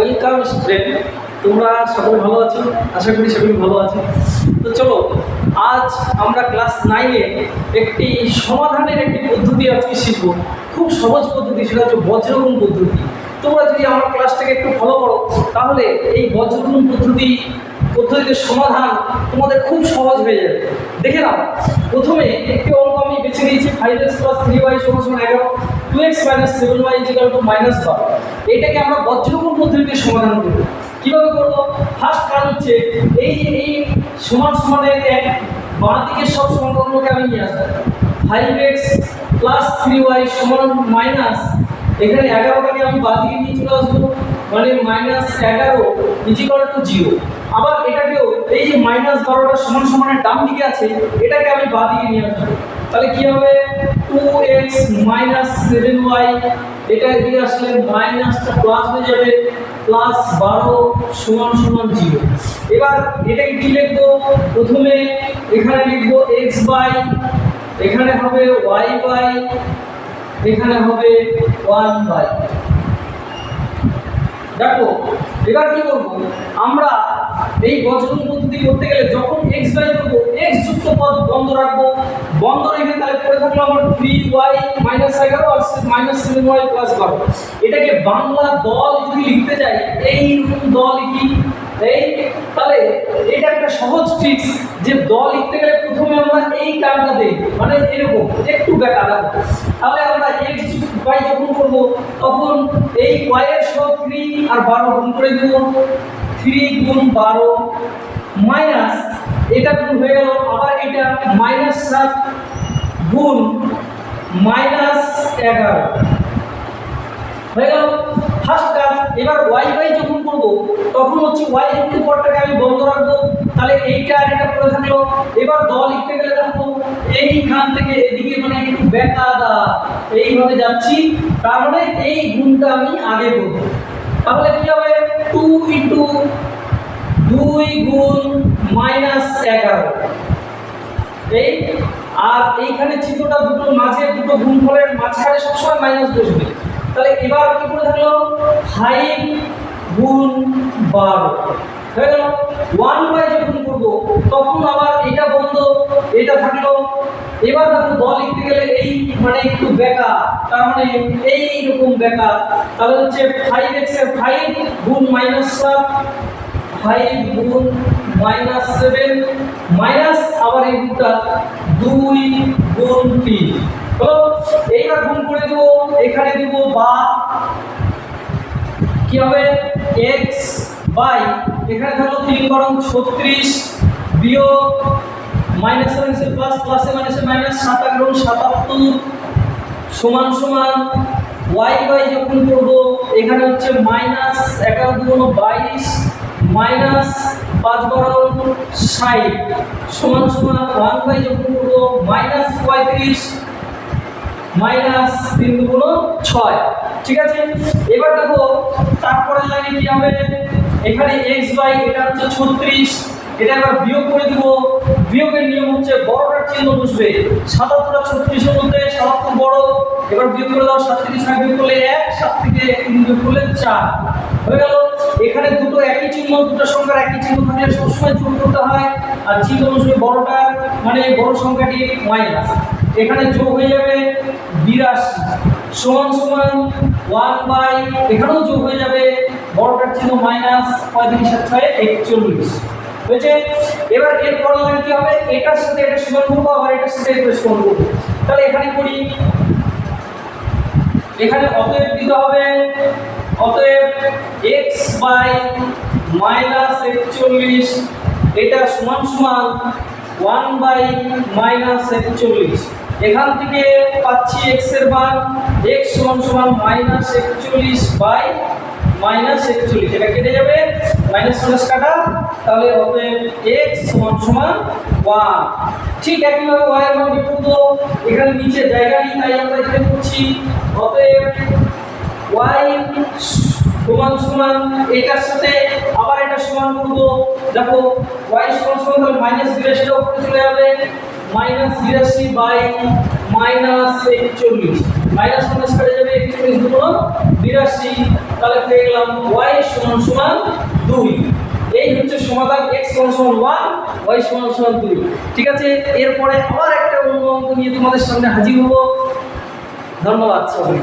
Welcome student তোমরা সকলে ভালো আছো? আশা করি সকলে ভালো আছো। তো চলো, আজ আমরা ক্লাস নাইনে একটি সমাধানের একটি পদ্ধতি আজকে শিখব। খুব সহজ পদ্ধতি, সেটা হচ্ছে বজ্রগুণ পদ্ধতি। তোমরা যদি আমার ক্লাসটাকে একটু ফলো করো, তাহলে এই বজ্রগুণ পদ্ধতি পদ্ধতির সমাধান তোমাদের খুব সহজ হয়ে যাবে। দেখে নাও। প্রথমে একটি অঙ্ক আমি বেছে নিয়েছি five X plus three Y সমান এগারো। Two X minus seven Y equal two minus বারো এটাকে আমরা বজ্রগুণ পদ্ধতিতে সমাধান করব। কীভাবে করব? ফার্স্ট কাজ হচ্ছে এই এই সমান সমানের এক বাঁ দিকের সব সংখ্যাগুলোকে আমি নিয়ে আসব। Five X plus three Y সমান মাইনাস এখানে এগারোটাকে আমি বাঁ দিকে নিয়ে চলে আসব মানে মাইনাস এগারো ইজিক্যাল টু জিরো আবার এটাকেও এই যে মাইনাস বারোটা সমান সমানের ডান দিকে আছে, এটাকে আমি বাঁ দিকে নিয়ে আসব। তাহলে কি হবে? টু এটা এদিকে আসলে মাইনাসটা প্লাস হয়ে যাবে প্লাস বারো সমান সমান জিরো এবার এটাকে কি লিখব? প্রথমে এখানে লিখব এক্স বাই এখানে হবে ওয়াই বাই এখানে হবে ওয়ান বাই দেখো, এবার কি করব? আমরা এই বজ্রগুণ পদ্ধতি করতে গেলে যখন এক্স বাই করব এক্স যুক্ত পদ বন্ধ রাখব, বন্ধ রেখে তাহলে পড়ে থাকল আমার থ্রি ওয়াই মাইনাস এগারো আর মাইনাস সেভেন ওয়াই প্লাস বারো। এটাকে বাংলা দল যদি লিখতে যাই এই দল কি? এই, তাহলে এটা একটা সহজ ট্রিক্স যে দল লিখতে গেলে প্রথমে আমরা এই টার্মটা দেই মানে এরকম, একটু বেকা রাখব তাহলে আমরা এক্স ওয়াই যখন করব, তখন এই ওয়াই এর সব থ্রি আর বারো গুণ করে দেব। থ্রি গুণ বারো মাইনাস এটা গুণ হয়ে গেল, আবার এটা মাইনাস সাত গুণ মাইনাস এগারো। হয়ে গেল ফার্স্ট কাজ এবার ওয়াই বাই যখন করব, তখন হচ্ছে ওয়াই যুক্ত পদটাকে আমি বন্ধ রাখব, তাহলে এইটা আর এটা পড়ে থাকল। এবার দল লিখতে গেলে দেখো, এইখান থেকে এদিকে মানে একটু বেকা দা এইভাবে যাচ্ছি, তার মানে এই গুণটা আমি আগে করব। তাহলে কি হবে? টু ইন্টু দুই গুণ মাইনাস এগারো। এই, আর এইখানে চিত্রটা দুটো মাঝে, দুটো গুণফলের মাঝখানে সবসময় মাইনাস বসবে তাহলে এবার কি করে থাকল? ফাইভ গুণ বারো। হয়ে গেল। ওয়ান বাই যখন করব, তখন আবার এটা বন্ধ, এটা থাকল এবার দেখো দল লিখতে গেলে এই মানে একটু বেকা তার মানে এই রকম বেকা তাহলে হচ্ছে ফাইভ এক্সের ফাইভ গুণ মাইনাস সাত ফাইভ গুণ মাইনাস সেভেন মাইনাস আবার এই গুণটা দুই গুণ তিন। হলো এইবার গুণ করে দেবো, এখানে দেবো বা। কি হবে? এক্স বাই এখানে থাকল তিন বরং ছত্রিশ বিয়োগ মাইনাস মাইনাসে প্লাস প্লাসে মাইনাসে মাইনাস, সাত এগারো সাতাত্তর সমান সমান ওয়াই বাই যখন করব, এখানে হচ্ছে মাইনাস এগারো দুগুণ বাইশ, মাইনাস পাঁচ বারো ষাট, সমান সমান ওয়ান বাই যখন করব, মাইনাস পঁয়ত্রিশ, মাইনাস তিন দুগুণ ছয়, ঠিক আছে? এবার দেখো তারপরে লাইনে কি হবে? এখানে এক্স বাই এটা হচ্ছে ছত্রিশ এটা এবার বিয়োগ করে দিব। বিয়োগের নিয়ম হচ্ছে বড়টার চিহ্ন বসবে সাতাত্তর আর ছত্রিশের মধ্যে সাতাত্তর বড়, এবার বিয়োগ করে দাও সাত থেকে বিয়োগ করলে এক, সাত থেকে তিন, বিয়োগ করলে চার। হয়ে গেল, এখানে দুটো একই চিহ্ন, দুটো সংখ্যার একই চিহ্ন থাকলে সবসময় যোগ করতে হয়। আর চিহ্ন বসবে বড়টার মানে বড় সংখ্যাটি মাইনাস এখানে যোগ হয়ে যাবে বিরাশি। সমান সমান ওয়ান বাই এখানেও যোগ হয়ে যাবে, বড়টার চিহ্ন মাইনাস পঁয়ত্রিশ ছয়, একচল্লিশ। হয়েছে। এবার এর লাইন কি হবে? এটার সাথে এটা সমান করব আবার এটার সাথে এটা সমান করব তাহলে এখানে করি। এখানে অতএব দিতে হবে। অতএব এক্স বাই মাইনাস একচল্লিশ, এটা সমান সমান ওয়ান বাই মাইনাস একচল্লিশ। এখান থেকে পাচ্ছি এক্সের মান। এক্স সমান সমান মাইনাস একচল্লিশ বাই মাইনাস একচল্লিশ। এটা কেটে যাবে। মাইনাস মাইনাস কাটা, তাহলে হবে এক্স সমান সমান ওয়ান ঠিক একইভাবে ওয়াই এর মান বের এখানে নিচে জায়গা নেই, তাই আমরা এখানে করছি। অতএব ওয়াই সমান সমান এটার সাথে আবার এটা সমান করব। দেখো ওয়াই সমান সমান তাহলে মাইনাস বিরাশিটা উপরে চলে যাবে। মাইনাস বিরাশি বাই মাইনাস একচল্লিশ। মাইনাস মাইনাস কেটে যাবে একচল্লিশ দুটো বিরাশি তাহলে পেয়ে গেলাম ওয়াই সমান সমান দুই। এই হচ্ছে সমাধান x সমান ওয়ান ওয়াই সমান দুই। ঠিক আছে? এরপরে আবার একটা অন্য অঙ্ক নিয়ে তোমাদের সামনে হাজির হব। ধন্যবাদ সবাই